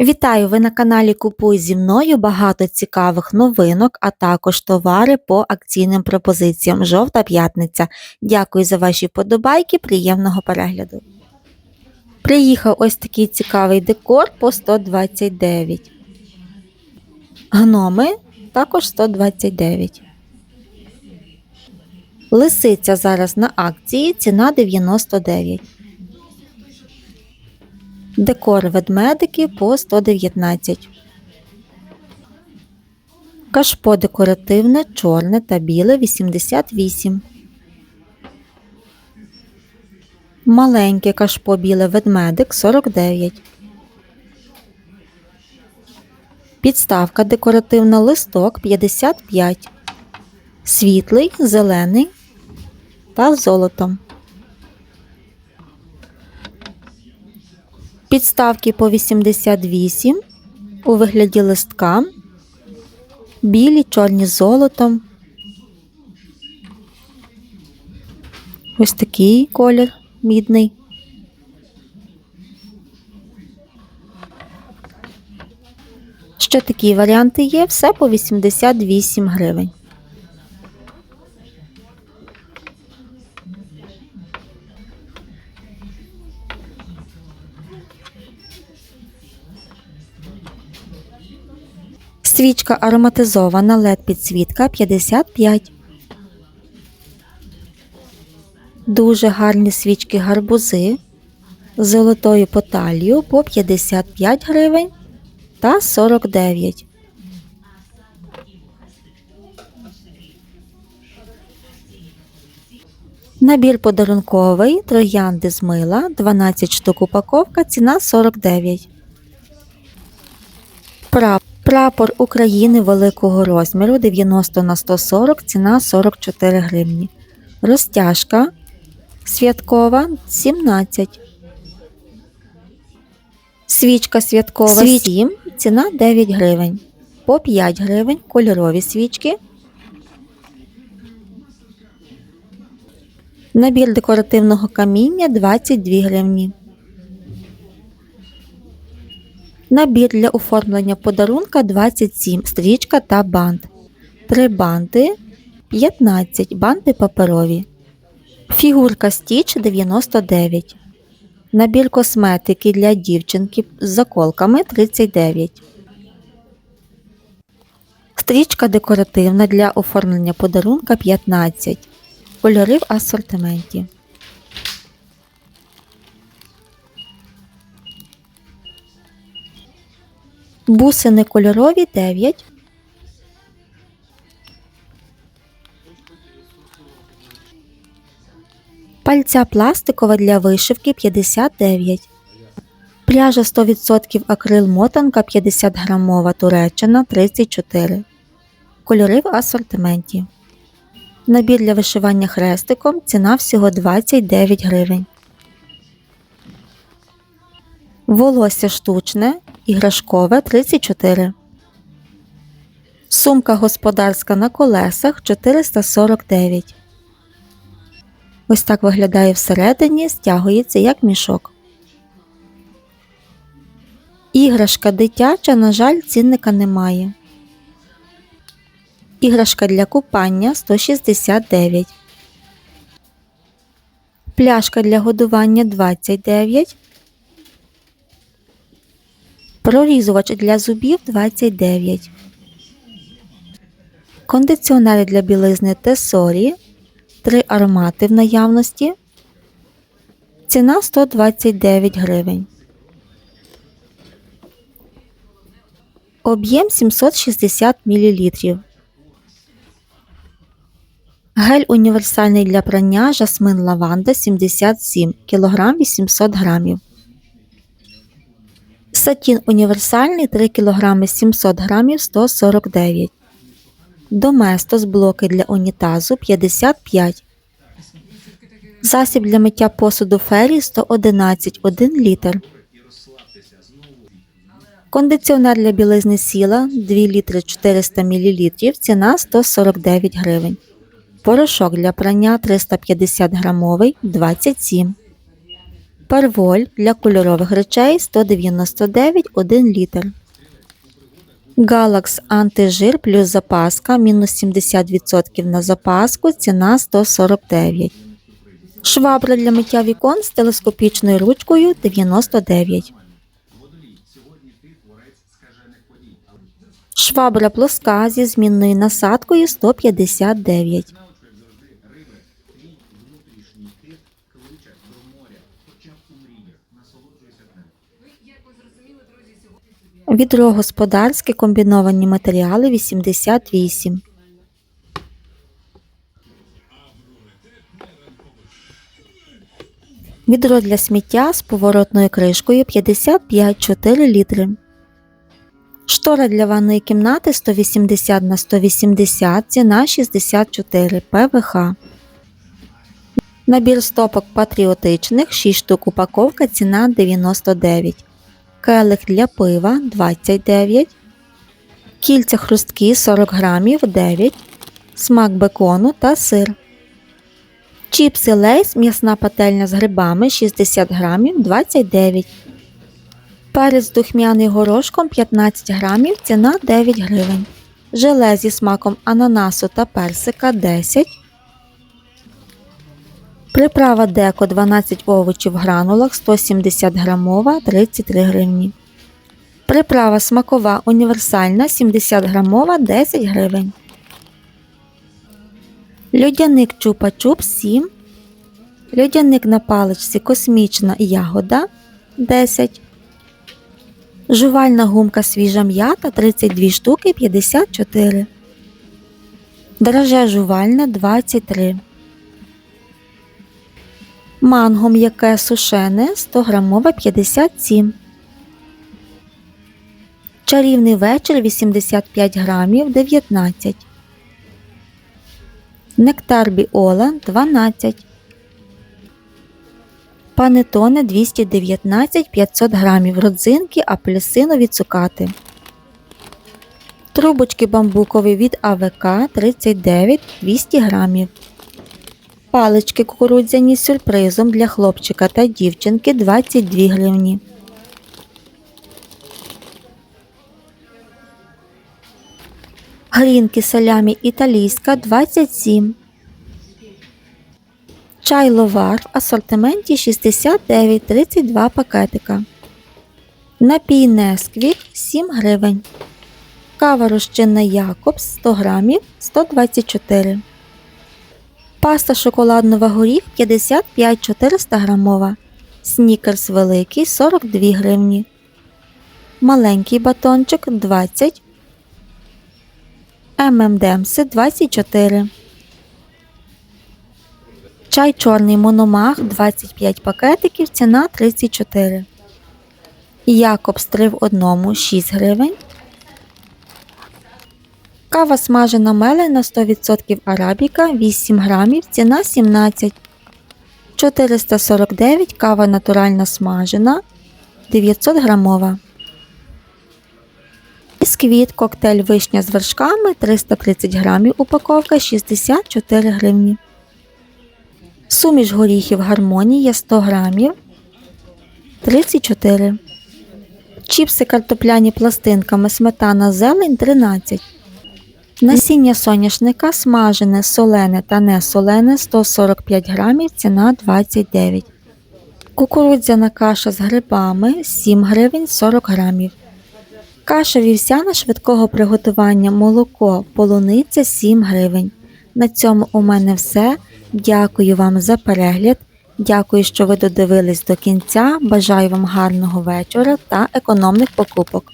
Вітаю! Ви на каналі Купуй зі мною багато цікавих новинок, а також товари по акційним пропозиціям. Жовта п'ятниця. Дякую за ваші вподобайки, приємного перегляду. Приїхав ось такий цікавий декор по 129. Гноми також 129. Лисиця зараз на акції, ціна 99. Декор ведмедики по 119. Кашпо декоративне, чорне та біле 88. Маленьке кашпо біле ведмедик 49. Підставка декоративна листок 55. Світлий, зелений та золотом. Підставки по 88 у вигляді листка, білі, чорні з золотом. Ось такий колір мідний. Ще такі варіанти є, все по 88 гривень. Свічка ароматизована LED підсвітка 55. Дуже гарні свічки гарбузи з золотою поталію по 55 гривень та 49. Набір подарунковий троянди з мила 12 штук упаковка, ціна 49. Прап- Прапор України великого розміру 90 на 140, ціна 44 гривні. Розтяжка святкова 17. Свічка святкова 7, ціна 9 гривень. По 5 гривень кольорові свічки. Набір декоративного каміння 22 гривні. Набір для оформлення подарунка 27, стрічка та бант. 3 банти 15, банти паперові. Фігурка Стіч 99. Набір косметики для дівчинки з заколками 39. Стрічка декоративна для оформлення подарунка 15. Кольори в асортименті. Бусини кольорові 9. Пальця пластикова для вишивки 59. Пряжа 100% акрил мотанка 50 грамова Туреччина 34. Кольори в асортименті. Набір для вишивання хрестиком ціна всього 29 гривень. Волосся штучне, іграшкове 34. Сумка господарська на колесах 449. Ось так виглядає всередині, стягується як мішок. Іграшка дитяча, на жаль, цінника немає. Іграшка для купання 169. Пляшка для годування 29. Прорізувач для зубів 29. Кондиціонери для білизни Тесорі. Три аромати в наявності. Ціна 129 гривень. Об'єм 760 мл. Гель універсальний для прання жасмин лаванда 77 кг 800 г. Сатін універсальний 3 кг 700 г 149 Доместос блоки для унітазу 55 Засіб для миття посуду Фері 111 1 літр. Кондиціонер для білизни сіла 2 літри 400 мл. Ціна 149 гривень. Порошок для прання 350 грамовий 27 Перволь для кольорових речей 199 1 літр. Галакс антижир плюс запаска мінус 70% на запаску, ціна 149. Швабра для миття вікон з телескопічною ручкою 99. Швабра плоска зі змінною насадкою 159. Відро господарське комбіновані матеріали 88. Відро для сміття з поворотною кришкою 55 4 літри. Штора для ванної кімнати 180 на 180, ціна 64 ПВХ. Набір стопок патріотичних 6 штук упаковка, ціна 99. Келих для пива 29. Кільця хрустки 40 грамів 9. Смак бекону та сир. Чіпси лейс м'ясна пательня з грибами 60 грамів 29. Перець духмяний горошком 15 грамів, ціна 9 гривень. Желе зі смаком ананасу та персика 10. Приправа деко 12 овочів в гранулах 170 грамова 33 гривні. Приправа смакова універсальна 70 грамова 10 гривень. Льодяник чупа-чуп 7. Льодяник на паличці космічна ягода 10. Жувальна гумка свіжа м'ята 32 штуки 54. Драже жувальне 23. Манго м'яке сушене 100 грамове 57. Чарівний вечір 85 грамів 19. Нектар біола 12. Панетоне 219 500 грамів. Родзинки апельсинові цукати. Трубочки бамбукові від АВК 39 200 грамів. Палички кукурудзяні з сюрпризом для хлопчика та дівчинки 22 гривні. Грінки салямі італійська 27. Чай ловар в асортименті 69 32 пакетика. Напій Несквік 7 гривень. Кава розчинна Якобс 100 грамів 124. Паста шоколаднова горіх 55 400 грамова. Снікерс великий 42 гривні. Маленький батончик 20. ММДМСи 24. Чай чорний мономах 25 пакетиків, ціна 34. Якобс 3 в одному 6 гривень. Кава смажена мелена 100% арабіка 8 грамів, ціна 17. 449 кава натуральна смажена 900 грамова. Бісквіт коктейль вишня з вершками 330 грамів упаковка 64 гривні. Суміш горіхів гармонія 100 грамів 34. Чіпси картопляні пластинками сметана зелень 13. Насіння соняшника смажене, солене та не солене 145 грамів, ціна 29. Кукурудзяна каша з грибами 7 гривень 40 грамів. Каша вівсяна швидкого приготування молоко полуниця 7 гривень. На цьому у мене все. Дякую вам за перегляд. Дякую, що ви додивились до кінця. Бажаю вам гарного вечора та економних покупок.